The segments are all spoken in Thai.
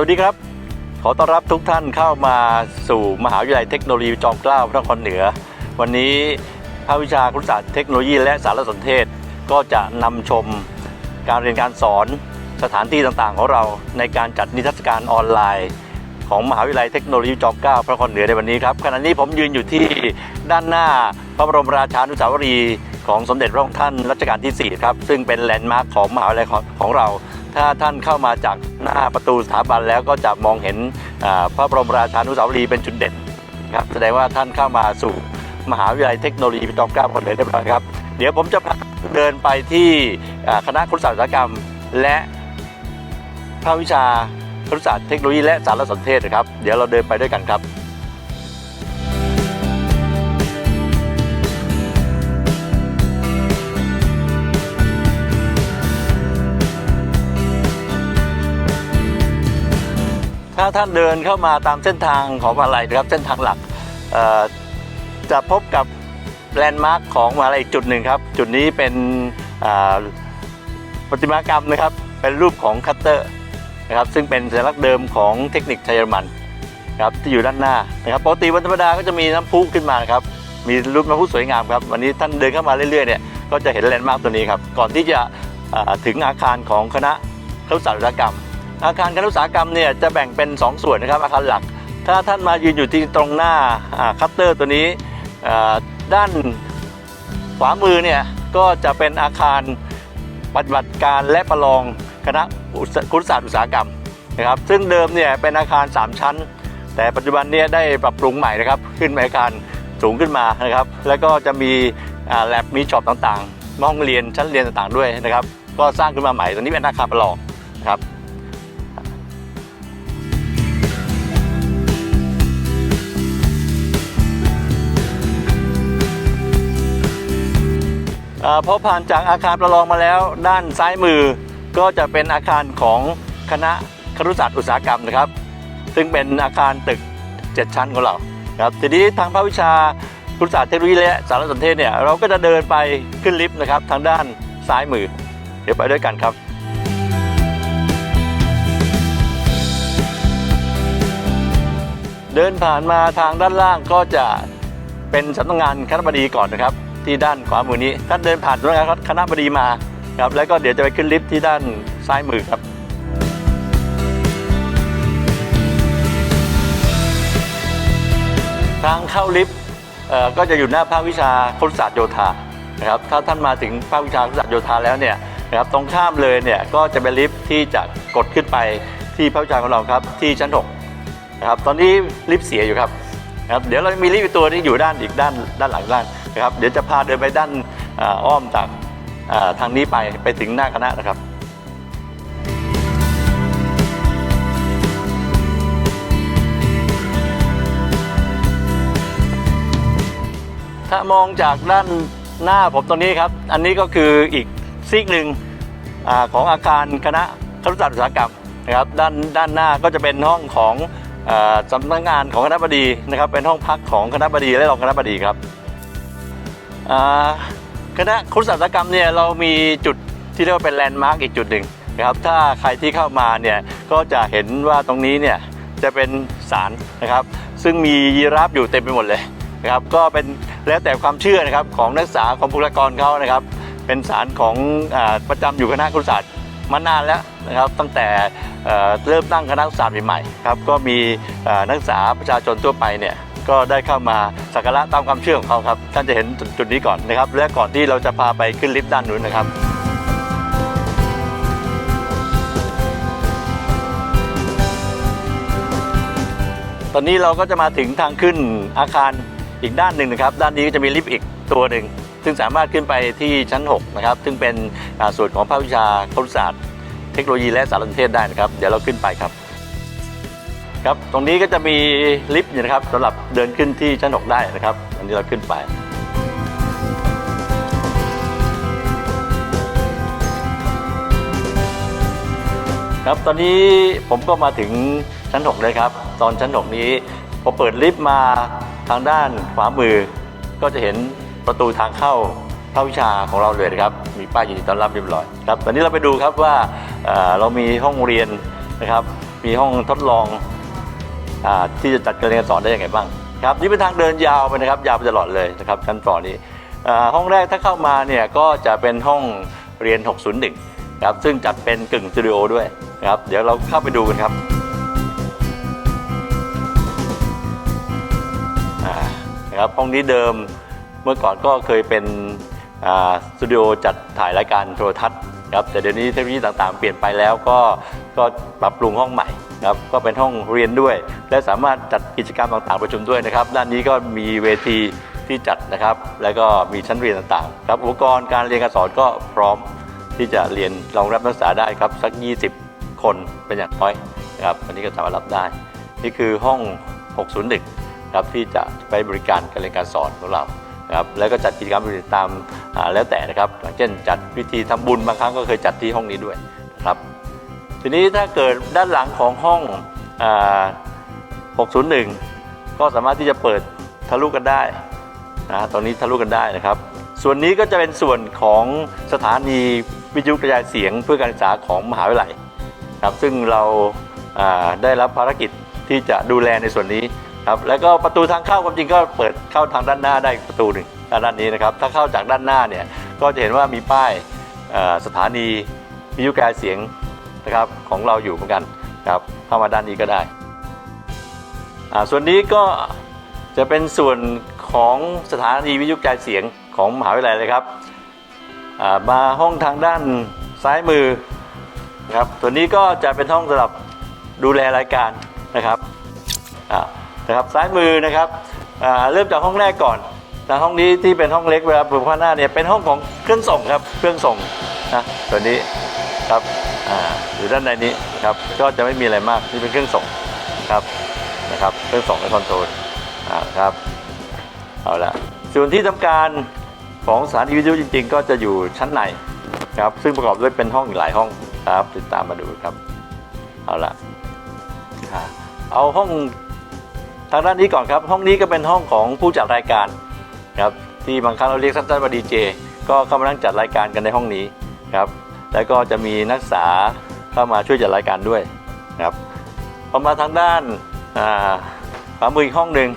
วัสดีครับ ขอต้อนรับทุกท่านเข้ามาสู่มหาวิทยาลัยเทคโนโลยีจอมเกล้าพระนครเหนือ วันนี้ภาควิชาครุศาสตร์เทคโนโลยีและสารสนเทศ ก็จะนำชมการเรียนการสอนสถานที่ต่างๆ ของเราในการจัดนิทรรศการออนไลน์ ของมหาวิทยาลัยเทคโนโลยีจอมเกล้าพระนครเหนือในวันนี้ครับขณะนี้ผมยืนอยู่ที่ด้านหน้าพระบรมราชานุสาวรีย์ของสมเด็จพระองค์ท่านรัชกาลที่ 4 ครับ ซึ่งเป็นแลนด์มาร์คของมหาวิทยาลัยของเรา ถ้าท่านเข้ามาจากหน้าประตูสถาบันแล้วก็จะมองเห็นพระบรมราชานุสาวรีย์เป็นจุดเด่นครับแสดงว่าท่านเข้ามาสู่มหาวิทยาลัยเทคโนโลยีจอมกล้าพระนเหนือเรียบร้อยครับ เดี๋ยวผมจะพาเดินไปที่คณะครุศาสตร์กรรม และภาควิชาครุศาสตร์เทคโนโลยีและสารสนเทศนะครับ เดี๋ยวเราเดินไปด้วยกันครับ ถ้าท่านเดินเข้ามาตามเส้นทางของมาลัยนะครับเส้นทางหลักจะพบกับแลนด์มาร์คของมาลัยอีกจุดหนึ่งครับ จุดนี้เป็นประติมากรรมนะครับ เป็นรูปของคัตเตอร์นะครับซึ่งเป็นสัญลักษณ์เดิมของเทคนิคไทยเยอรมันครับที่อยู่ด้านหน้านะครับปกติวันธรรมดาก็จะมีน้ำพุขึ้นมาครับมีรูปน้ำพุสวยงามครับวันนี้ท่านเดินเข้ามาเรื่อยๆเนี่ยก็จะเห็นแลนด์มาร์คตัวนี้ครับก่อนที่จะถึงอาคารของคณะครุศาสตร์อุตสาหกรรม อาคารคณะอุตสาหกรรมเนี่ยจะแบ่งเป็น 2 ส่วนนะครับอาคารหลัก ถ้าท่านมายืนอยู่ที่ตรงหน้าคัตเตอร์ตัวนี้ด้านขวามือเนี่ยก็จะเป็นอาคารปฏิบัติการและประลองคณะอุตสาครุศาสตร์อุตสาหกรรมนะครับซึ่งเดิมเนี่ยเป็นอาคาร 3 ชั้น แต่ปัจจุบันเนี่ยได้ปรับปรุงใหม่นะครับขึ้นเป็นอาคารสูงขึ้นมานะครับ แล้วก็จะมีแลบมีช็อปต่างๆห้องเรียนชั้นเรียนต่างๆด้วยนะครับ ก็สร้างขึ้นมาใหม่ตอนนี้เป็นอาคารประลองนะครับ พอผ่านจากอาคารประลองมาแล้วด้านซ้ายมือ ก็จะเป็นอาคารของคณะครุศาสตร์อุตสาหกรรมนะครับ ซึ่งเป็นอาคารตึก 7 ชั้นของเราครับทีนี้ทางภาควิชาครุศาสตร์เทคโนโลยีและสารสนเทศเนี่ยเราก็จะเดินไปขึ้นลิฟต์นะครับ ทางด้านซ้ายมือ เดี๋ยวไปด้วยกันครับเดินผ่านมาทางด้านล่างก็จะเป็นสำนักงานคณะบดีก่อนนะครับ ที่ด้านขวามือนี้ท่านเดินผ่านสำนักงาคณะบดีมาครับแล้วก็เดี๋ยวจะไปขึ้นลิฟต์ที่ด้านซ้ายมือครับทางเข้าลิฟต์ก็จะอยู่หน้าภาควิชาครุศาสตร์โยธานะครับถ้าท่านมาถึงภาควิชาครุศาสตร์โยธาแล้วเนี่ยนะครับตรงข้ามเลยเนี่ยก็จะเป็นลิฟต์ที่จะกดขึ้นไปที่ภาควิชาของเราครับที่ชั้น6นะครับตอนนี้ลิฟต์เสียอยู่ครับนะครับเดี๋ยวเรามีลิฟต์ตัวนี้อยู่ด้านอีกด้านด้านหลังด้าน นะครับเดี๋ยวจะพาเดินไปด้านอ้อมจากทางนี้ไปไปถึงหน้าคณะนะครับถ้ามองจากด้านหน้าผมตรงนี้ครับ อันนี้ก็คืออีกซีกหนึ่งอของอาคารคณะครุศาสตร์อุตสาหกรรมนะครับด้านด้านหน้าก็จะเป็นห้องของสำนักงานของคณะบดีนะครับ เป็นห้องพักของคณะบดีและรองคณะบดีครับ คณะครุศาสตร์กรรมเนี่ยเรามีจุดที่เรียกว่าเป็นแลนด์มาร์กอีกจุดหนึ่งนะครับถ้าใครที่เข้ามาเนี่ยก็จะเห็นว่าตรงนี้เนี่ยจะเป็นศาลนะครับ ซึ่งมียีราฟอยู่เต็มไปหมดเลยนะครับก็เป็นแล้วแต่ความเชื่อนะครับของนักศึกษาของบุคลากรเขานะครับ เป็นสารของอประจำอยู่คณะครุศาสตร์มานานแล้วนะครับตั้งแต่เริ่มตั้งคณะครุศาสตร์ใหม่ๆครับก็มีนักศึกษาประชาชนทั่วไปเนี่ย ก็ได้เข้ามาสักการะตามความเชื่อของเขาครับ ท่านจะเห็นจุดจุดนี้ก่อนนะครับ และก่อนที่เราจะพาไปขึ้นลิฟต์ด้านนู้นนะครับตอนนี้เราก็จะมาถึงทางขึ้นอาคารอีกด้านหนึ่งนะครับ ด้านนี้ก็จะมีลิฟต์อีกตัวหนึ่ง ซึ่งสามารถขึ้นไปที่ชั้น 6 นะครับ ซึ่งเป็นส่วนของภาควิชาครุศาสตร์ เทคโนโลยีและสารสนเทศได้นะครับ เดี๋ยวเราขึ้นไปครับ ครับตรงนี้ก็จะมีลิฟต์นะครับสำหรับเดินขึ้นที่ชั้น 6 ได้นะครับ อันนี้เราขึ้นไป ครับตอนนี้ผมก็มาถึงชั้น 6 เลยครับ ตอนชั้น 6 นี้พอเปิดลิฟต์มาทางด้านขวามือ ก็จะเห็นประตูทางเข้าภาวิชาของเราเลยนะครับ มีป้ายยินดีต้อนรับเรียบร้อยครับตอนนี้เราไปดูครับว่าเรามีห้องเรียนนะครับ มีห้องทดลอง อาที่จะจัดการเรียนการสอนได้ยังไงบ้างครับนี่เป็นทางเดินยาวไปนะครับยาวไปตลอดเลยนะครับชั้นต่อนี้อ่าห้องแรกถ้าเข้ามาเนี่ยก็จะเป็นห้องเรียน 601ครับซึ่งจัดเป็นกึ่งสตูดิโอด้วยนะครับเดี๋ยวเราเข้าไปดูกันครับนะครับห้องนี้เดิมเมื่อก่อนก็เคยเป็นสตูดิโอจัดถ่ายรายการโทรทัศน์ครับแต่เดี๋ยวนี้เทคโนโลยีต่างๆ เปลี่ยนไปแล้วก็ก็ปรับปรุงห้องใหม่ ครับก็เป็นห้องเรียนด้วย และสามารถจัดกิจกรรมต่างๆ ประชุมด้วยนะครับ ด้านนี้ก็มีเวทีที่จัดนะครับ แล้วก็มีชั้นเรียนต่างๆ ครับอุปกรณ์การเรียนการสอนก็พร้อมที่จะเรียนรองรับนักศึกษาได้ครับสัก 20 คนเป็นอย่างน้อยนะครับอันนี้ก็สามารถรับได้ นี่คือห้อง 601ครับที่จะไปบริการการเรียนการสอนของเรานะครับแล้วก็จัดกิจกรรมตามแล้วแต่นะครับอย่างเช่นจัดพิธีทำบุญบางครั้งก็เคยจัดที่ห้องนี้ด้วยนะครับ ทีนี้ถ้าเกิดด้านหลังของห้องอ601 ก็สามารถที่จะเปิดทะลุกันได้นะตรงนี้ทะลุกันได้นะครับ ส่วนนี้ก็จะเป็นส่วนของสถานีวิทยุกระจายเสียงเพื่อการศึกษาของมหาวิทยาลัยครับซึ่งเราาได้รับภารกิจที่จะดูแลในส่วนนี้ครับแล้วก็ประตูทางเข้าความจริงก็เปิดเข้าทางด้านหน้าได้ประตูหนึ่งด้านนี้นะครับ ถ้าเข้าจากด้านหน้าเนี่ยก็จะเห็นว่ามีป้ายสถานีวิทยุกระจายเสียง นะครับของเราอยู่เหมือนกันครับเข้ามาด้านนี้ก็ได้อ่าส่วนนี้ก็จะเป็นส่วนของสถานีวิทยุกระจายเสียงของมหาวิทยาลัยเลยครับอ่ามาห้องทางด้านซ้ายมือนะครับตัวนี้ก็จะเป็นห้องสำหรับดูแลรายการนะครับอ่านะครับซ้ายมือนะครับอ่าเริ่มจากห้องแรกก่อนนะห้องนี้ที่เป็นห้องเล็กเวลาเปิดผ้าหน้าเนี่ยเป็นห้องของเครื่องส่งครับเครื่องส่งนะตัวนี้ครับ อยู่ด้านในนี้ครับก็จะไม่มีอะไรมากนี่เป็นเครื่องส่งครับนะครับเครื่องส่งและคอนโทรลอ่าครับเอาละส่วนที่ทำการของสถานีวิทยุจริง ๆ ก็จะอยู่ชั้นในครับซึ่งประกอบด้วยเป็นห้องหลายห้องครับติดตามมาดูครับเอาละเอาห้องทางด้านนี้ก่อนครับ ห้องนี้ก็เป็นห้องของผู้จัดรายการครับที่บางครั้งเราเรียกสั้นๆว่าดีเจก็เข้ามานั่งจัดรายการกันในห้องนี้ครับ แล้วก็จะมีนักศึกษาเข้ามาช่วยจัดรายการด้วยครับพอมาทางด้านอ่าขวามืออีกห้องหนึ่ง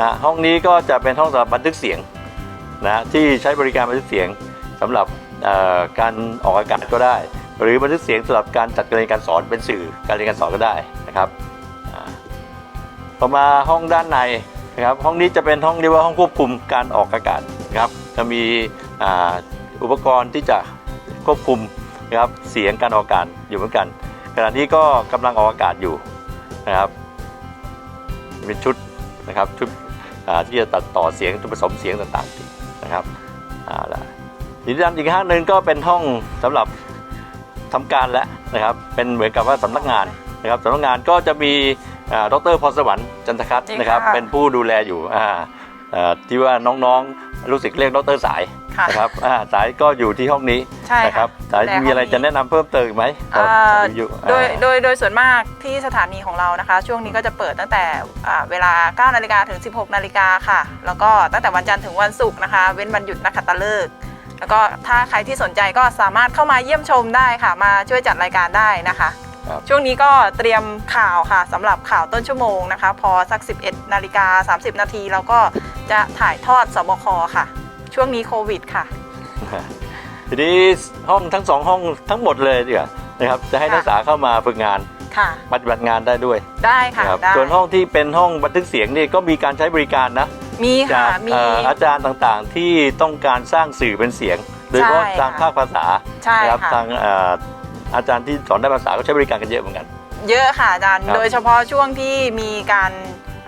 อ่าห้องนี้ก็จะเป็นห้องสำหรับบันทึกเสียงนะที่ใช้บริการบันทึกเสียงสำหรับการออกอากาศก็ได้ หรือบันทึกเสียงสำหรับการจัดการเรียนการสอนเป็นสื่อการเรียนการสอนก็ได้นะครับต่อมาห้องด้านในนะครับห้องนี้จะเป็นห้องเรียกว่าห้องควบคุมการออกอากาศนะครับจะมีอุปกรณ์ที่จะควบคุม นะครับเสียงการออกอากาศอยู่เหมือนกัน ขณะนี้ก็กำลังออกอากาศอยู่นะครับเป็นชุดนะครับชุดอ่าที่จะตัดต่อเสียงผสมเสียงต่างๆนะครับเอาละอีกด้านอีกห้างหนึ่งก็เป็นห้องสำหรับทำการแล้วนะครับ เป็นเหมือนกับว่าสำนักงานนะครับสำนักงานก็จะมีอ่าดรพรสวรรค์จันทคัตจริงนะครับค่ะเป็นผู้ดูแลอยู่อ่าเอ่อที่ว่าน้องๆรู้สึกเรียกดรสาย ค่ะนะครับอ่าสายก็อยู่ที่ห้องนี้ใช่นะคค่ะรับสายดูแลมีอะไรห้องนี้ จะแนะนำเพิ่มเติมอีกไหมอ่าวิทยุโดยอ่า โดยโดยส่วนมากที่สถานีของเรานะคะ ช่วงนี้ก็จะเปิดตั้งแต่อ่าเวลา 9 นาฬิกาถึง 16 นาฬิกาค่ะ แล้วก็ตั้งแต่วันจันทร์ถึงวันศุกร์นะคะ เว้นวันหยุดนักขัตฤกษ์แล้วก็ถ้าใครที่สนใจก็สามารถเข้ามาเยี่ยมชมได้ค่ะ มาช่วยจัดรายการได้นะคะ ครับ ช่วงนี้ก็เตรียมข่าวค่ะสำหรับข่าวต้นชั่วโมงนะคะ พอสัก 11 นาฬิกา 30 นาทีเราก็จะถ่ายทอดสบคค่ะ ช่วงนี้โควิดค่ะ ทีนี้ห้องทั้งสองห้องทั้งหมดเลยดีกว่านะครับจะให้ค่ะนักศึกษาเข้ามาฝึกงานค่ะปฏิบัติงานได้ด้วยได้ค่ะนะครับได้ส่วนห้องที่เป็นห้องบันทึกเสียงนี่ก็มีการใช้บริการนะ มีจาค่ะกมีเอ่ออาจารย์ต่างๆที่ต้องการสร้างสื่อเป็นเสียงโดยเฉพาะใช่ทางค่ะภาคภาษาใช่นะครับค่ะทางเอ่ออาจารย์ที่สอนได้ภาษาก็ใช้บริการกันเยอะเหมือนกัน เยอะค่ะอาจารย์ครับโดยเฉพาะช่วงที่มีการ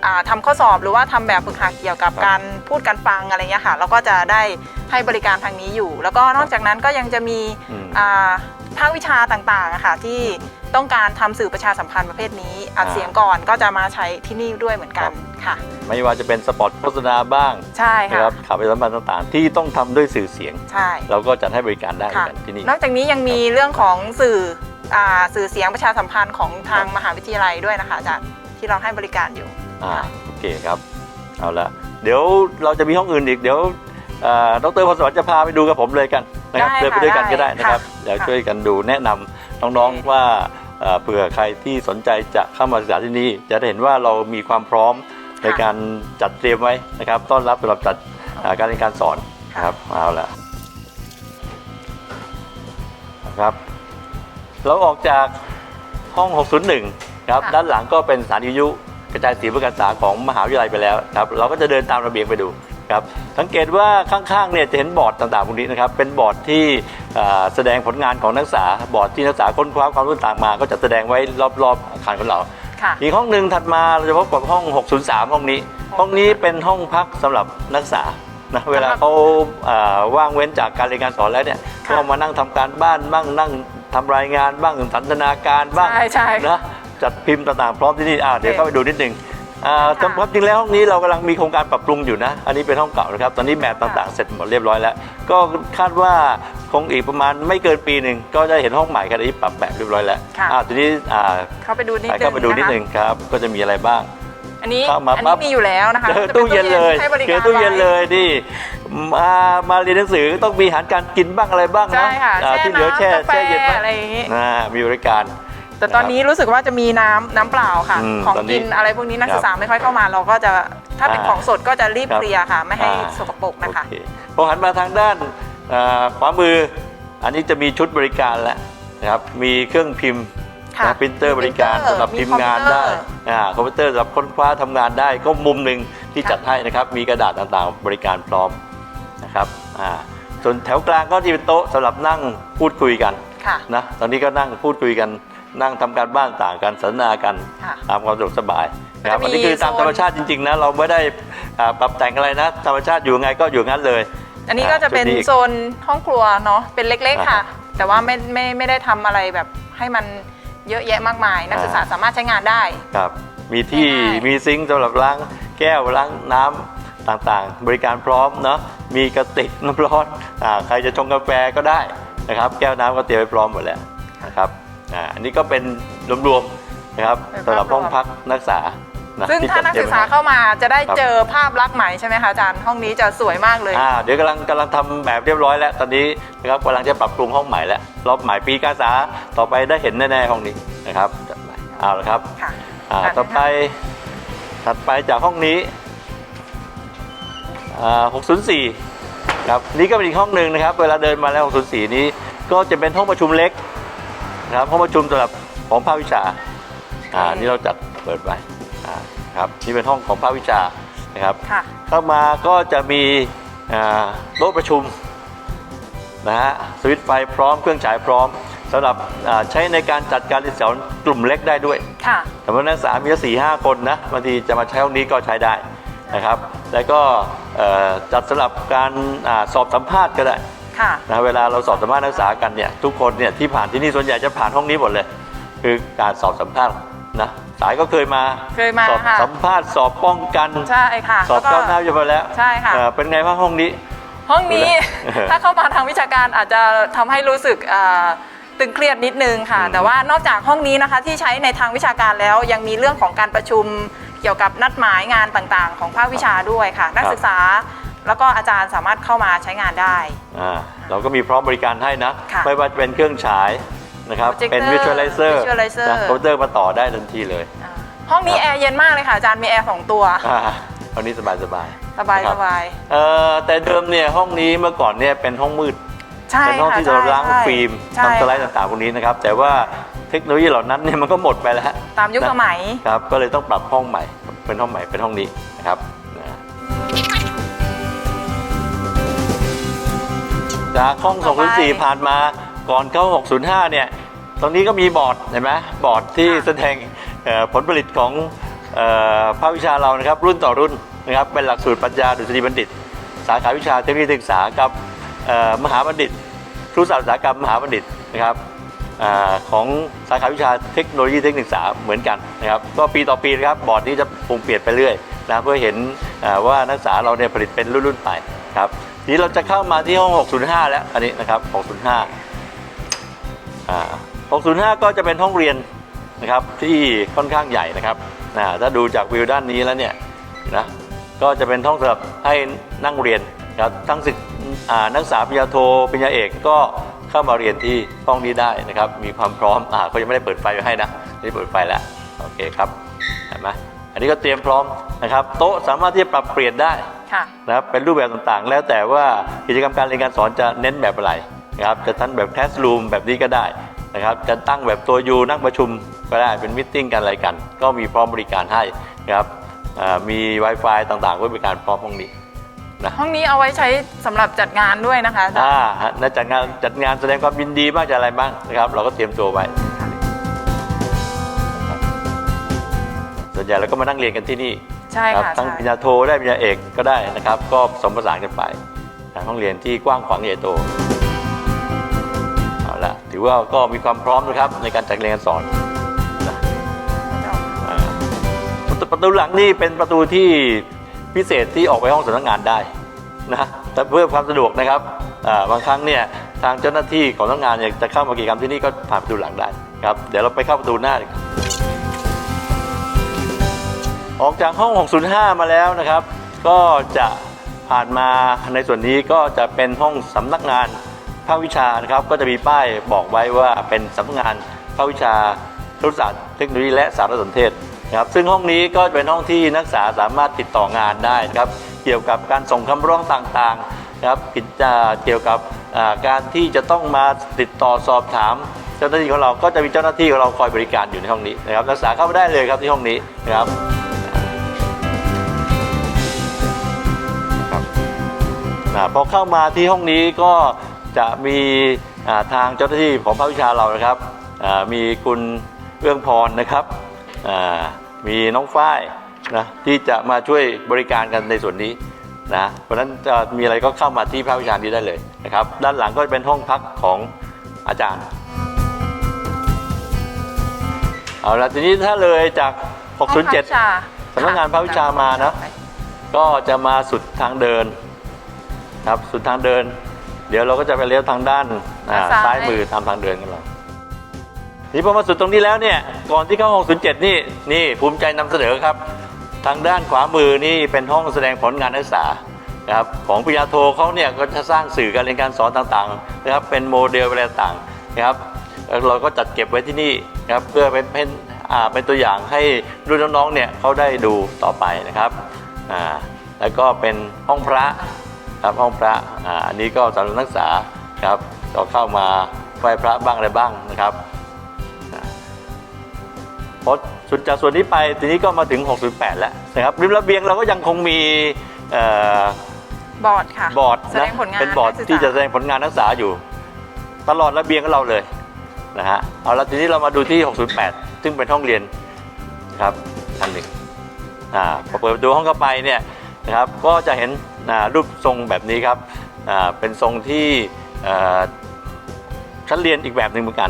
อ่าทำข้อสอบหรือว่าทำแบบฝึกหัดเกี่ยวกับครับการพูดการฟังอะไรเงี้ยค่ะเราก็จะได้ให้บริการทางนี้อยู่ แล้วก็นอกจากนั้นก็ยังจะมีอืมอ่าภาควิชาต่างๆอะค่ะที่ต้องการทำสื่อประชาสัมพันธ์ประเภทนี้ อัดอ่าเสียงก่อนก็จะมาใช้ที่นี่ด้วยเหมือนกันค่ะ ไม่ว่าจะเป็นสปอตโฆษณาบ้างใช่นะค่ะครับข่าวประชาสัมพันธ์ต่างๆ ที่ต้องทำด้วยสื่อเสียงใช่เราก็จัดให้บริการได้เหมือค่ะนกันที่นี่นอกจากนี้ยังมีเรื่องของสื่ออ่าสื่อเสียงประชาสัมพันธ์ของทางมหาวิทยาลัยด้วยนะคะอาจารย์ที่เราให้บริการอยู่ อ่าโอเคครับเอาละเดี๋ยวเราจะมีห้องอื่นอีกเดี๋ยวเอ่อดรพรสวรรค์จะพาไปดูกับผมเลยกันนะครับได้เดินไปด้วยกันก็ได้นะครับค่ะเดี๋ยวค่ะช่วยกันดูแนะนำน้องโอเคๆว่าเอ่อเผื่อใครที่สนใจจะเข้ามาศึกษาที่นี่จะได้เห็นว่าเรามีความพร้อมในการจัดเตรียมไว้นะครับ ต้อนรับสำหรับจัดอ่าการเรียนการสอนนะครับเอาละนะครับ เราออกจากห้อง 601 ครับค่ะด้านหลังก็เป็นสถานีวิทยุ กระจายเสียงเพื่อการศึกษาของมหาวิทยาลัยไปแล้วครับเราก็จะเดินตามระเบียงไปดูครับสังเกตว่าข้างๆเนี่ยจะเห็นบอร์ดต่างๆพวกนี้นะครับเป็นบอร์ดที่อ่าแสดงผลงานของนักศึกษาบอร์ดที่นักศึกษาค้นคว้าความรู้ต่างมา ก็จะแสดงไว้รอบๆอาคารของเราค่ะอีกห้องหนึ่งถัดมาเราจะพบกับห้อง 603 ห้องนี้ ห้องนี้เป็นห้องพักสำหรับนักศึกษานะเวลาเขาอ่าว่างเว้นจากการเรียนการสอนแล้วเนี่ยค่ะก็มานั่งทำการบ้านบ้างนั่งทำรายงานบ้างสันทนาการบ้างใช่ใช่นะ จัดพิมพ์ต่างๆพร้อมที่นี่อ่าเดี๋ยวโอเคเข้าไปดูนิดนึงอ่าค่ะความจริงแล้วห้องนี้เรากำลังมีโครงการปรับปรุงอยู่นะ อันนี้เป็นห้องเก่านะครับ ตอนนี้แบบต่างๆ เสร็จหมดเรียบร้อยแล้ว ก็คาดว่าคงอีกประมาณไม่เกินปีหนึ่งก็จะเห็นห้องใหม่ครับอันนี้ปรับแบบเรียบร้อยแล้วค่ะ อ่าทีนี้อ่าเข้าไปดูนิดไปนึงเข้าไปดูนิดะคะนึงครับ ก็จะมีอะไรบ้าง อันนี้เข้ามาอันปั๊นี้บ มีอยู่แล้วนะคะเจอจะป็ตู้เย็นเลยให้บริเจการอตู้เย็นไว้เลยนี่มามาเรียนหนังสือต้องมีอาหารการกินบ้างอะไรบ้างใช่เนาะค่ะอ่าแช่ที่เหลือแช่น้ำกาแฟแช่เย็นบ้างอะไรอย่างงี้อ่ามีบริการ แต่ตอนนี้รู้สึกว่าจะมีน้ำน้ำเปล่าค่ะ อืมของตอนนี้กินอะไรพวกนี้นักครับศึกษาไม่ค่อยเข้ามา เราก็จะถ้าเป็นอ่าของสดก็จะรีบครับ เคลียร์ค่ะ ไม่ให้อ่าสกปรกนะคะ โอเคพอหันมาทางด้านเอ่อขวามือ อันนี้จะมีชุดบริการแล้วนะครับ มีเครื่องพิมพ์ค่ะนะปรินเตอร์บริการมีสำหรับมีพิมพ์งานได้คอมพิวเตอร์อ่าคอมพิวเตอร์สำหรับค้นคว้าทำงานได้ ก็มุมหนึ่งที่ค่ะ จัดให้นะครับ มีกระดาษต่างๆ บริการพร้อมนะครับอ่าส่วนแถวกลางก็ที่เป็นโต๊ะสำหรับนั่งพูดคุยกันค่ะ นะ ตอนนี้ก็นั่งพูดคุยกัน นั่งทำการบ้านต่างกันสนทนากันค่ะตามความสะดวกสบายนะครับก็อันจะมีนี้คือตามโซนธรรมชาติจริงๆนะเราไม่ได้อ่าปรับแต่งอะไรนะ ธรรมชาติอยู่ไงก็อยู่งั้นเลย อันนี้ก็จะเป็นจุดอีกโซนห้องครัวเนาะเป็นเล็กๆอ่าค่ะ แต่ว่าไม่ไม่ไม่ได้ทำอะไรแบบให้มันเยอะแยะมากมาย นักศึกษาอ่าสามารถใช้งานได้ครับมีที่ง่ายๆมีซิงค์สำหรับล้างแก้วล้างน้ำต่างๆ บริการพร้อมเนาะมีกระติกน้ำร้อนอ่าใครจะชงกาแฟก็ได้นะครับ แก้วน้ำก็เตรียมไว้พร้อมหมดแล้วนะครับ อ่าอันนี้ก็เป็นรวมๆนะครับเป็นสำหรับภาพรวมห้องพักนักศึกษานะซึ่งที่ถ้าจัดนักเตรียศึมกษาไว้ เข้ามาจะได้ครับเจอภาพลักษณ์ใหม่ใช่ไหมคะอาจารย์ห้องนี้จะสวยมากเลย อ่าเดี๋ยวกำลังกำลังทำแบบเรียบร้อยแล้ว ตอนนี้นะครับกำลังจะปรับปรุงห้องใหม่แล้วรอบใหม่ปีการศึกษาต่อไปได้เห็นแน่ๆห้องนี้นะครับจัดไปเอาละครับค่ะ อ่าค่ะต่อไปถัดไปจากห้องนี้อ่า604ครับนี่ก็เป็นอีกห้องหนึ่งนะครับ เวลาเดินมาแล้ว604 นี้ก็จะเป็นห้องประชุมเล็ก นะครับห้องประชุมสำหรับของภาควิชาอ่านี่เราจัดเปิดไว้อ่าครับนี่เป็นห้องของภาควิชานะครับ ค่ะ เข้ามาก็จะมีอ่าโต๊ะประชุมนะฮะสวิตช์ไฟพร้อมเครื่องฉายพร้อมสำหรับอ่าใช้ในการจัดการเรียนสอนกลุ่มเล็กได้ด้วย ค่ะ สมมตินักศึกษามีสี่ห้าคนนะบางทีจะมาใช้ห้องนี้ก็ใช้ได้นะครับ แล้วก็เอ่อจัดสำหรับการอาสอบสัมภาษณ์ก็ได้ ค่ะนะเวลาเราสอบสัมภาษณ์นักศึกษากันเนี่ยทุกคนเนี่ยที่ผ่านที่นี่ส่วนใหญ่จะผ่านห้องนี้หมดเลย คือการสอบสัมภาษณ์นะสายก็เคยมาเคยมาสอบค่ะ สัมภาษณ์สอบป้องกันใช่ค่ะสอบแล้วก็ก้าวหน้าจะไปแล้วใช่ค่ะ เอ่อเป็นไงบ้างห้องนี้ ห้องนี้เออถ้าเข้ามาทางวิชาการอาจจะทำให้รู้สึกอ่าตึงเครียดนิดนึงค่ะอืมแต่ว่านอกจากห้องนี้นะคะที่ใช้ในทางวิชาการแล้วยังมีเรื่องของการประชุมเกี่ยวกับนัดหมายงานต่างๆ ของภาควิชาด้วยค่ะ นักศึกษา แล้วก็อาจารย์สามารถเข้ามาใช้งานได้ อ่าเราก็มีพร้อมบริการให้นะ ค่ะไม่ว่าจะเป็นเครื่องฉายนะครับ Projector เป็น visualizer visualizer นะคอมพิวเตอร์มาต่อได้ทันทีเลยอ่าห้องนี้แอร์เย็นมากเลยค่ะอาจารย์มีแอร์สองตัว อ่าห้องนี้สบายสบายสบายครัสบบายเอ่อแต่เดิมเนี่ยห้องนี้เมื่อก่อนเนี่ยเป็นห้องมืด ใช่เป็นห้องค่ะที่เราล้างใช่ฟิล์มใช่ทำสไลด์ต่างๆพวกนี้นะครับ แต่ว่าเทคโนโลยีเหล่านั้นเนี่ยมันก็หมดไปแล้วตามยุคสมัยครับ ก็เลยต้องปรับห้องใหม่ เป็นห้องใหม่เป็นห้องนี้นะครับ จากห้องต่อไป204 ผ่านมาก่อนเข้า 605 เนี่ย ตรงนี้ก็มีบอร์ดเห็นไหมบอร์ดที่แสดงเอ่อผลผลิตของเอ่อภาควิชาเรานะครับ รุ่นต่อรุ่นนะครับเป็นหลักสูตรปรัญญาดุษฎีบัณฑิต สาขาวิชาเทคโนโลยีศึกษากับเอ่อมหาบัณฑิตครุศาสตร์อุตสาหกรรมมหาบัณฑิตนะครับอาของสาขาวิชาเทคโนโลยีเทคนิคศึกษาเหมือนกันนะครับก็ปีต่อปีนะครับบอร์ดนี้จะปรุงเปลี่ยนไปเรื่อยนะเพื่อเห็นอ่าว่านักศึกษาเราเนี่ยผลิตเป็นรุ่นๆไปครับ ทีนี้เราจะเข้ามาที่ห้อง 605 แล้ว อันนี้นะครับ 605 อ่า 605 ก็จะเป็นห้องเรียนนะครับที่ค่อนข้างใหญ่นะครับอ่าถ้าดูจากวิวด้านนี้แล้วเนี่ยนะก็จะเป็นห้องสำหรับให้นั่งเรียนครับทั้งศึกอ่านักศึกษาปริญญาโทปริญญาเอกก็เข้ามาเรียนที่ห้องนี้ได้นะครับ มีความพร้อมอ่าเขายังไม่ได้เปิดไฟไว้ให้นะนี่เปิดไฟแล้วโอเคครับเห็นไหม นนี้ก็เตรียมพร้อมนะครับ โต๊ะสามารถที่จะปรับเปลี่ยนได้ค่ะ นะครับเป็นรูปแบบต่างๆ แล้วแต่ว่ากิจกรรมการเรียนการสอนจะเน้นแบบอะไรนะครับจะทั้งแบบแคสรูมแบบนี้ก็ได้นะครับจะตั้งแบบตัวยูนั่งประชุมก็ได้เป็นมิทติ้งกันอะไรกัน ก็มีพร้อมบริการให้นะครับอ่ามี Wi-Fi ต่างๆไว้บริการพร้อมห้องนี้ ห้องนี้เอาไว้ใช้สำหรับจัดงานด้วยนะคะอาจารย์ อ่าฮะและจัดงานจัดงานแสดงความยินดีบ้างจะอะไรบ้างนะครับ เราก็เตรียมตัวไว้ ส่วนใหญ่เราก็มานั่งเรียนกันที่นี่ใช่ครับค่ะทั้งใช่ ปริญญาโทได้ปริญญาเอกก็ได้นะครับ ก็ผสมผสานกันไปทางห้องเรียนที่กว้างขวางใหญ่โตเอาละถือว่าก็มีความพร้อมนะครับในการจัดเรียนการสอนนะอ่าประตูประตูหลังนี่เป็นประตูที่พิเศษที่ออกไปห้องสำนักงานได้นะแต่เพื่อความสะดวกนะครับอ่าบางครั้งเนี่ยทางเจ้าหน้าที่ของสำนักงานเนี่ยจะเข้ามากิจกรรมที่นี่ก็ผ่านประตูหลังได้ครับเดี๋ยวเราไปเข้าประตูหน้าดีกว่า ออกจากห้อง 605 มาแล้วนะครับ ก็จะผ่านมาในส่วนนี้ก็จะเป็นห้องสำนักงานภาควิชานะครับ ก็จะมีป้ายบอกไว้ว่าเป็นสำนักงานภาควิชาครุศาสตร์เทคโนโลยีและสารสนเทศนะครับซึ่งห้องนี้ก็เป็นห้องที่นักศึกษาสามารถติดต่องานได้นะครับ เกี่ยวกับการส่งคำร้องต่างๆนะครับกิจอ่าเกี่ยวกับการที่จะต้องมาติดต่อสอบถามเจ้าหน้าที่ของเราก็จะมีเจ้าหน้าที่ของเราคอยบริการอยู่ในห้องนี้นะครับนักศึกษาเข้ามาได้เลยครับที่ห้องนี้นะครับาพอเข้ามาที่ห้องนี้ก็จะมีอ่าทางเจ้าหน้าที่ของภาควิชาเรานะครับอ่ามีคุณเอื้องพรนะครับอ่ามีน้องฝ้ายนะที่จะมาช่วยบริการกันในส่วนนี้นะเพราะฉะนั้นจะมีอะไรก็เข้ามาที่ภาควิชานี้ได้เลยนะครับ ด้านหลังก็จะเป็นห้องพักของอาจารย์ เอาละทีนี้ถ้าเลยจากห้องภาควิชา607 สำนักงานภาควิชามานะ ก็จะมาสุดทางเดิน ครับสุดทางเดิน เดี๋ยวเราก็จะไปเลี้ยวทางด้านอ่าซ้าย ซ้ายมือตามทางเดินกันเรานี่พอมาสุดตรงนี้แล้วเนี่ยก่อนที่เข้าห้อง07นี่นี่ภูมิใจนำเสนอครับ ทางด้านขวามือนี่เป็นห้องแสดงผลงานนักศึกษานะครับของปริญญาโทเขาเนี่ยก็จะสร้างสื่อการเรียนการสอนต่างๆนะครับเป็นโมเดลอะไรต่างๆนะครับแล้วเราก็จัดเก็บไว้ที่นี่นะครับเพื่อเป็นเป็นอ่าเป็นตัวอย่างให้รุ่นน้องๆเนี่ยเขาได้ดูต่อไปนะครับอ่าแล้วก็เป็นห้องพระ ครับห้องพระอ่าอันนี้ก็สำหรับนักศึกษาครับก็เข้ามาไหว้พระบ้างอะไรบ้างนะครับพอสุดจากส่วนนี้ไปทีนี้ก็มาถึง 608 แล้วนะครับริมระเบียงเราก็ยังคงมีเอ่อบอร์ดค่ะบอร์ดแสดนะงผลงานเป็นบอร์ดนักศึกษาที่จะแสดงผลงานนักศึกษาอยู่ ตลอดระเบียงของเราเลยนะฮะเอาละทีนี้เรามาดูที่ 608 ซึ่งเป็นห้องเรียนนะครับอันหนึ่งอ่าพอเปิดประตูห้องเข้าไปเนี่ยนะครับก็จะเห็นอ่า รูปทรงแบบนี้ครับอ่าเป็นทรงที่เอ่อชั้นเรียนอีกแบบหนึ่งเหมือนกัน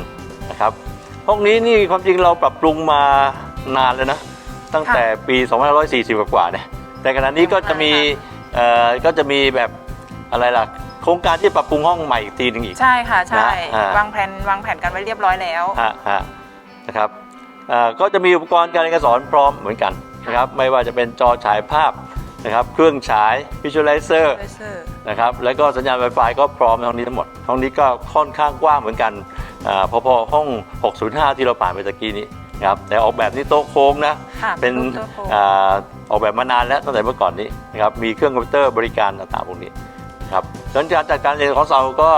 นะครับห้องนี้นี่ความจริงเราปรับปรุงมานานเลยนะ ตั้งแต่ปี 2540 กว่าๆเนี่ยแต่ขณะนี้ก็จะมีเอ่อก็จะมีแบบอะไรล่ะโครงการที่ปรับปรุงห้องใหม่อีกทีหนึงอีก ใช่ค่ะ ใช่นะอ่าวางแผนวางแผนกันไว้เรียบร้อยแล้วฮะฮะนะครับเอ่อก็จะมีอุปกรณ์การเรียนการสอนพร้อมเหมือนกันนะครับไม่ว่าจะเป็นจอฉายภาพ นะครับเครื่องฉาย visualizer นะครับแล้วก็สัญญาณ Wi-Fi ก็พร้อมในห้องนี้ทั้งหมด ห้องนี้ก็ค่อนข้างกว้างเหมือนกันอาพอๆห้อง 605 ที่เราผ่านไปตะกี้นี้นะครับแต่ออกแบบนี้โต๊ะโค้งนะ ค่ะเป็นรูปโต๊ะโค้ง อาออกแบบมานานแล้วตั้งแต่เมื่อก่อนนี้นะครับมีเครื่องคอมพิวเตอร์บริการต่างๆพวกนี้นะครับดังนั้นการจัดการเรียนของเราก็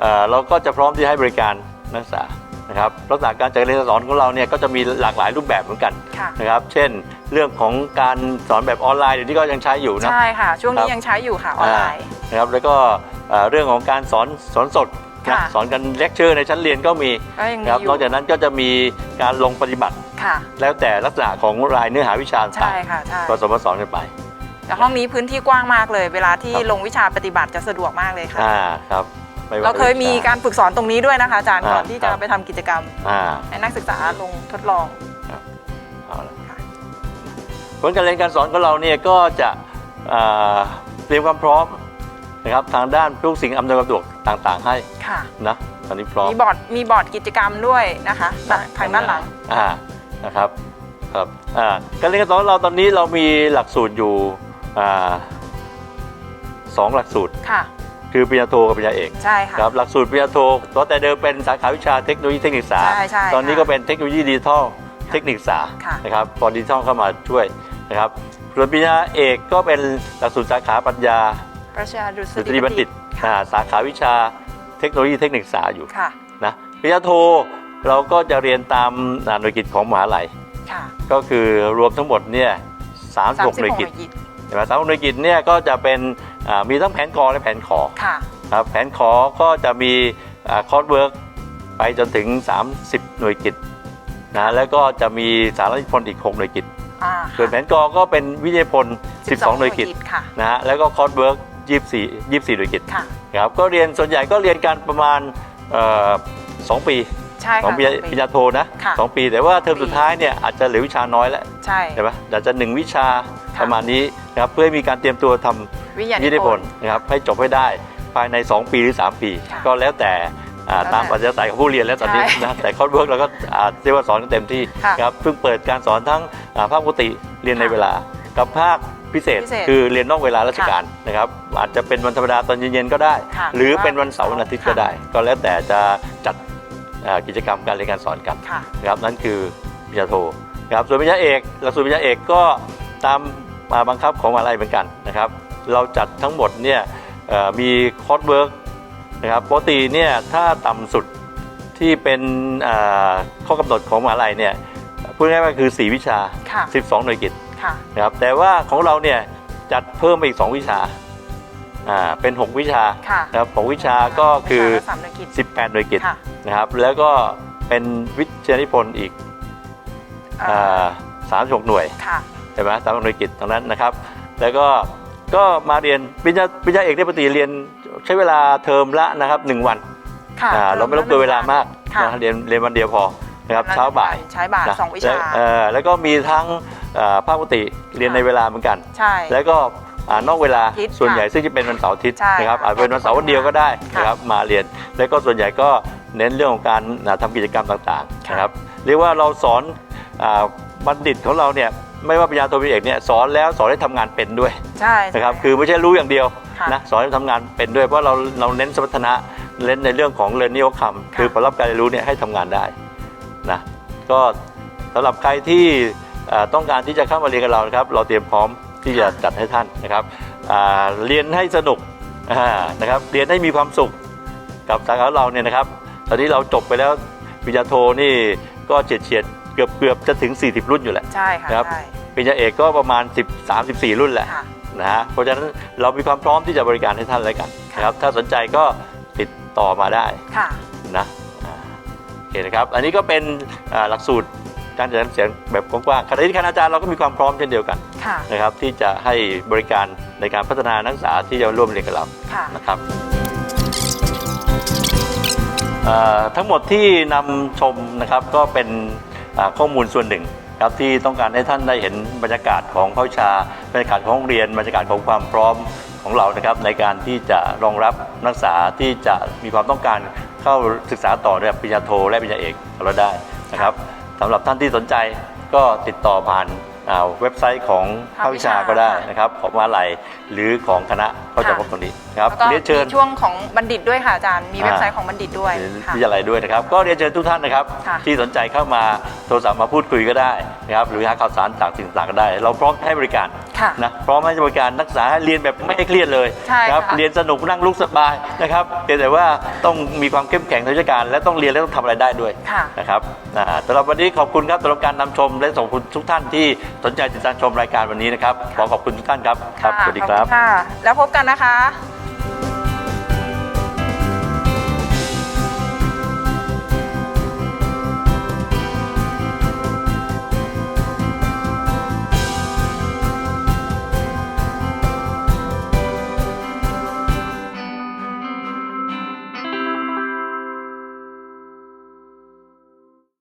เอ่อเราก็จะพร้อมที่ให้บริการนักศึกษา นะครับลักษณะการจัดการเรียนการสอนของเราเนี่ยก็จะมีหลากหลายรูปแบบเหมือนกันค่ะ นะครับเช่นเรื่องของการสอนแบบออนไลน์เดี๋ยวนี้ก็ยังใช้อยู่นะ ใช่ค่ะ ช่วงครันี้บยังใช้อยู่ค่ะออนไลน์ นะครับแล้วก็เอ่อเรื่องของการสอนสอนสดนะค่ะ สอนกันเลคเชอร์ในชั้นเรียนก็มีก็ยังมีนะครับอนอกจากยู่นั้นก็จะมีการลงปฏิบัติ ค่ะ แล้วแต่ลักษณะของรายเนื้อหาวิชาใช่ต่างค่ะใช่ๆผสมผสานกันไป แต่ห้องนี้พื้นที่กว้างมากเลย เวลาที่ครับ ลงวิชาปฏิบัติจะสะดวกมากเลยค่ะ อ่าครับ ไม่ว่เราเคยมีวิชการฝึกสอนตรงนี้ด้วยนะคะอาจารย์อ่าก่อนที่ครัจะบไปทำกิจกรรมอ่าให้นักศึกษาลงทดลอง เอาละค่ะ ผลการเรียนการสอนของเราเนี่ยก็จะอ่าเตรียมความพร้อมนะครับทางด้านทุกสิ่งอำนวยความสะดวกต่างๆให้ค่ะ นะตอนนี้พร้อม มีบอร์ดมีบอร์ดกิจกรรมด้วยนะคะทางด้านหลัง อ่านะครับครับอ่าการเรียนการสอนของเราตอนนี้เรามีหลักสูตรอยู่อ่าสองหลักสูตร ค่ะ คือปริญญาโทกับปริญญาเอกใช่ค่ะ ครับหลักสูตรปริญญาโทตอนแต่เดิมเป็นสาขาวิชาเทคโนโลยีเทคนิคศึกษาใช่ใช่ตอนนี้ค่ะก็เป็นเทคโนโลยีดิจิทัลเทคนิคศึกษาค่ะ นะครับพอดิจิทัลเข้ามาช่วยนะครับส่วนปริญญาเอกก็เป็นหลักสูตรสาขาปรัญญาประชาดุษดุษฎีบัณฑิตค่ะอ่าสาขาวิชาเทคโนโลยีเทคนิคศึกษาอยู่ค่ะนะปริญญาโทเราก็จะเรียนตามอ่าหน่วยกิจของมหาลัย ค่ะก็คือรวมทั้งหมดเนี่ย36หน่วยกิจ กิจ ใช่ไหมสามหน่วยกิจเนี่ยก็จะเป็นอ่า มีทั้งแผนกอและแผนขอค่ะครับแผนขอก็จะมีคอร์สเวิร์กไปจนถึง 30 หน่วยกิจนะแล้วก็จะมีสารนิพนธ์อีก 6 หน่วยกิจอ่าส่วนแผนกอก็เป็นวิทยาพล 12 หน่วยกิจค่ะนะฮะแล้วก็คอร์สเวิร์ก24 24 หน่วยกิจค่ะครับก็เรียนส่วนใหญ่ก็เรียนกันประมาณเอ่อสองปีใช่สองค่ะปีสองปปีริญญาโทนะค่ะสองปีแต่ว่าเทอมปีสุดท้ายเนี่ยอาจจะเหลือวิชาน้อยแล้วใช่ใช่ไหมอาจจะหนึ่งวิชาค่ะประมาณนี้นะครับเพื่อให้มีการเตรียมตัวทำ วิทยาวิทนิยาพพนลธ์นะครับให้จบให้ได้ภายใน 2 ปีหรือ 3 ปีค่ะก็แล้วแต่อ่าแล้วแต่ตามปัจจัยของผู้เรียนแล้วตอนนี้ใช่นะแต่คอร์สเวิร์กเราก็อ่าเรียกว่าสอนกันเต็มที่ค่ะครับเพิ่งเปิดการสอนทั้งอ่าภาคปกติเรียนในค่ะเวลา กับภาคพิเศษพิเศษคือเรียนนอกเวลาราชการนะครับอาจจะเป็นวันธรรมดาตอนเย็นๆก็ได้ค่ะหรือเป็นวันเสาร์วันอาทิตย์ค่ะก็ได้ ก็แล้วแต่จะจัดอ่ากิจกรรมการเรียนการสอนกันค่ะนะครับนั่นคือปริญญาโทนะครับส่วนปริญญาเอกหลักสูตรปริญญาเอกก็ตามมาบังคับของมหาลัยเหมือนกันนะครับ เราจัดทั้งหมดเนี่ยเอ่อมีคอร์สเวิร์กนะครับปกติเนี่ยถ้าต่ำสุดที่เป็นอ่าข้อกำหนดของมหาลัยเนี่ยพูดง่ายๆว่าคือ 4 วิชาค่ะ12 หน่วยกิตค่ะนะครับแต่ว่าของเราเนี่ยจัดเพิ่มมาอีก 2 วิชาอ่าเป็น 6 วิชาค่ะนะครับ6วิชาก็คือวิชาละสามหน่วยกิจ18 หน่วยกิตค่ะนะครับแล้วก็เป็นวิทยานิพนธ์อีกอ่าสามสิบหกหน่วยค่ะใช่ไหมตามหน่วยกิจตรงนั้นนะครับ แล้วก็ ก็มาเรียนปริญญาปริญญาเอกได้ปกติเรียนใช้เวลาเทอมละนะครับหนึ่งวันค่ะอ่าเราไม่รบกวนเวลามากค่ะนะเรียนเรียนวันเดียวพอนะครับเช้าบ่ายใช้บ่ายนะสองวิชา แล้วเอ่อแล้วก็มีทั้งอ่าภาคปกติเรียนในเวลาเหมือนกัน ใช่ แล้วก็อ่านอกเวลาอาทิตย์ส่วนใหญ่ค่ะซึ่งจะเป็นวันเสาร์อาทิตย์ใช่นะครับค่ะอาจเป็นวันเสาร์วันเดียวก็ได้ค่ะนะครับมาเรียน แล้วก็ส่วนใหญ่ก็เน้นเรื่องของการอ่าทำกิจกรรมต่างๆค่ะนะครับเรียกว่าเราสอนอาบัณฑิตของเราเนี่ย ไม่ว่าปริญญาโทปริญญาเอกเนี่ยสอนแล้วสอนให้ทำงานเป็นด้วยใช่นะครับใช่คือไม่ใช่รู้อย่างเดียวค่ะนะสอนให้ทำงานเป็นด้วยเพราะเราเราเน้นสมรรถนะเน้นในเรื่องของ learning outcome ค่ะ คือผลลัพธ์การเรียนรู้เนี่ยให้ทำงานได้นะก็สำหรับใครที่เอ่อต้องการที่จะเข้ามาเรียนกับเรานะครับเราเตรียมพร้อมที่จะจัดให้ท่านนะครับอ่าเรียนให้สนุกอ่านะครับเรียนให้มีความสุข กับสาขาเราเนี่ยนะครับ ตอนนี้เราจบไปแล้วปริญญาโทนี่ก็เฉียดเฉียดๆ เกือบเกือบจะถึง 40 รุ่นอยู่แหละใช่ค่ะครับใช่ ปริญญาเอกก็ประมาณ13 14 รุ่นแหละค่ะ นะฮะเพราะฉะนั้นเรามีความพร้อมที่จะบริการให้ท่านแล้วกันนะครับถ้าสนใจก็ติดต่อมาได้ ค่ะ นะอ่าโอเคนะครับ อันนี้ก็เป็นอ่าหลักสูตรการจัดการเสียงแบบกว้างๆขณะที่คณาจารย์เราก็มีความพร้อมเช่นเดียวกันค่ะ นะครับ ที่จะให้บริการในการพัฒนานักศึกษาที่จะร่วมเรียนกับเราค่ะ นะครับเอ่อทั้งหมดที่นำชมนะครับก็เป็นอ่า ข้อมูลส่วนหนึ่งครับที่ต้องการให้ท่านได้เห็นบรรยากาศของภาวิชาบรรยากาศของโรงเรียนบรรยากาศของความพร้อมของเรานะครับในการที่จะรองรับนักศึกษาที่จะมีความต้องการเข้าศึกษาต่อระดับปริญญาโทและปริญญาเอกเราได้นะครับสำหรับท่านที่สนใจก็ติดต่อผ่านเว็บไซต์ของภาควิชาก็ได้นะครับของมหาลัย หรือของคณะก็จะพบตรงนี้นะครับแล้วก็เรียนเชิญมีช่วงของบัณฑิตด้วยค่ะอาจารย์มีเว็บไซต์อ่าของบัณฑิตด้วยหรือค่ะ วิทยาลัยด้วยนะครับ ก็เรียนเชิญทุกท่านนะครับ ค่ะที่สนใจเข้ามาโทรศัพท์มาพูดคุยก็ได้นะครับหรือหาข่าวสารจากสิ่งต่างๆก็ได้ เราพร้อมให้บริการค่ะนะพร้อมให้บริการนักศึกษาให้เรียนแบบไม่ให้เครียดเลยใช่นะครับค่ะ เรียนสนุกนั่งลุกสบายนะครับเพียงแต่ว่าต้องมีความเข้มแข็งทางวิชาการ และต้องเรียนและต้องทำอะไรได้ด้วย ค่ะ นะครับอ่าสำหรับวันนี้ขอบคุณครับสำหรับการนำชมและส่งคุณทุกท่านที่สนใจติดตามชมรายการวันนี้นะครับ ขอขอบคุณทุกท่านครับ ครับะสวัสดีครับขอณค่ะ แล้วพบกันนะคะ